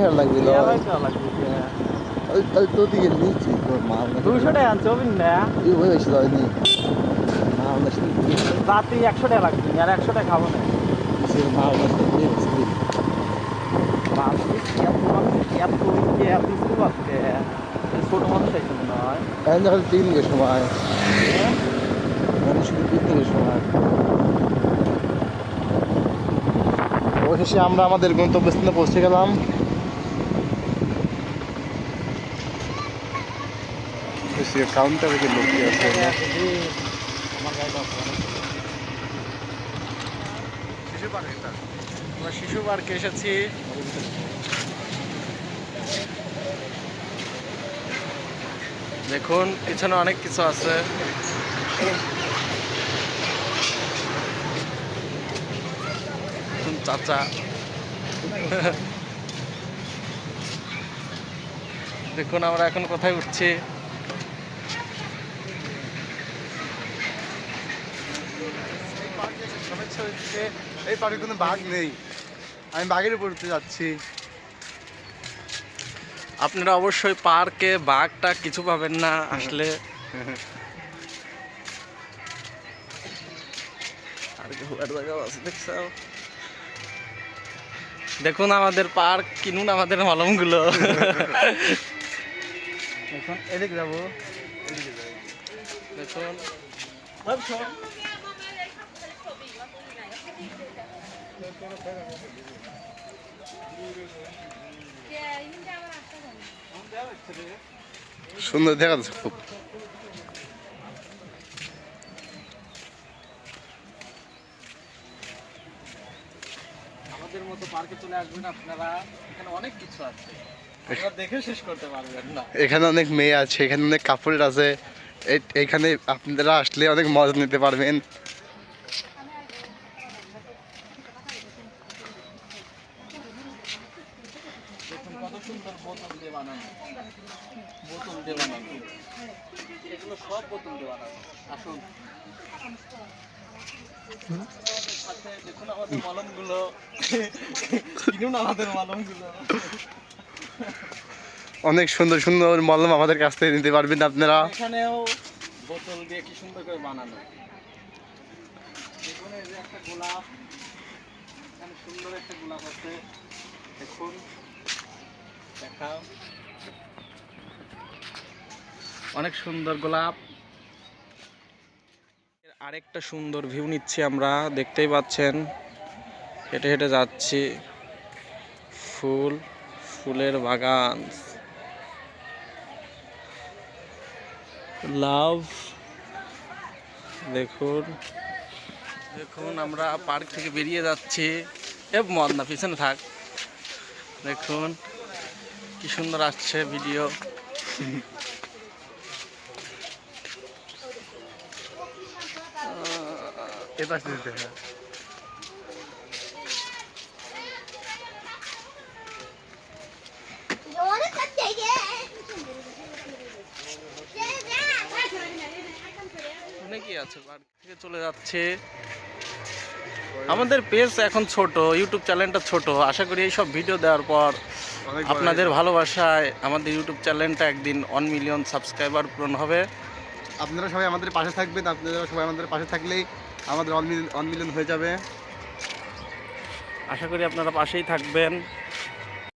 হেরা লাগবে ইয়ালাই তো লাগবে ওই তাহলে তো দিকে নিচ্ছি তোর মা দুশো টাকা আনছে না এই ওই হয়েছে তাই নি মা আমরা রাতে একশো টাকা লাগবে আর একশো টাকা খাব না। সে মা আমরা ছোট মানুষ আইছে মনে হয় এখন যখন পিকনিকের সময়। মানে শুধু পিকনিকের সময়। অবশেষে আমরা আমাদের গন্তব্যস্থানে পৌঁছে গেলাম। কাউন্টারে আছে। শিশু পার্কে এসেছি। দেখুন, পিছনে অনেক কিছু আছে। চাচা। দেখুন, আমরা এখন কোথায় উঠছি? এই পার্কে কোনো বাঘ নেই। আমি বাঘের উপর উঠতে যাচ্ছি। আপনারা অবশ্যই পার্কে বাঘটা কিছু পাবেন না আসলে। দেখুন আমাদের পার্ক কিনুন আমাদের মলমগুলো। এখন এদিকে যাব। দেখুন। সুন্দর দেখা যাচ্ছে খুব। আমাদের মতো পার্কে চলে আসবেন আপনারা। এখানে অনেক কিছু আছে। দেখে শেষ করতে পারবেন না। এখানে অনেক মেয়ে আছে এখানে অনেক কাপড় আছে। এই- এইখানে আপনারা আসলে অনেক মজা নিতে পারবেন। কত সুন্দর বোতল দিয়ে বানানো। বোতল দিয়ে বানানো। এগুলো সব বোতল দিয়ে বানানো। আসুন। সাথে দেখুন আমাদের মলমগুলো। কিনুন আমাদের মলমগুলো। অনেক সুন্দর সুন্দর মলম আমাদের কাছ থেকে নিতে পারবেন আপনারা। এখানেও বোতল দিয়ে কি সুন্দর করে বানানো। দেখুন এই যে একটা গোলাপ। এখানে সুন্দর একটা গোলাপ আছে। দেখুন। অনেক সুন্দর গোলাপ। আরেকটা সুন্দর ভিউ নিচ্ছি আমরা, দেখতেই পাচ্ছেন। হেঁটে হেঁটে যাচ্ছি। ফুল, ফুলের বাগান। লাভ। দেখুন। দেখুন, আমরা পার্ক থেকে বেরিয়ে যাচ্ছি। এ মদ না পিছনে থাক। দেখুন। কি সুন্দর আসছে ভিডিও দিতে হ্যাঁ অনেকেই আছে? পার্ক থেকে চলে যাচ্ছে। আমাদের পেজ এখন ছোট ইউটিউব চ্যানেলটা ছোট। আশা করি এই সব ভিডিও দেওয়ার পর আপনাদের ভালোবাসায় আমাদের ইউটিউব চ্যানেলটা একদিন ওয়ান মিলিয়ন সাবস্ক্রাইবার পূরণ হবে। আপনারা সবাই আমাদের পাশে থাকবেন আপনারা সবাই আমাদের পাশে থাকলেই আমাদের অন মিলিয়ন অন মিলিয়ন হয়ে যাবে। আশা করি আপনারা পাশেই থাকবেন।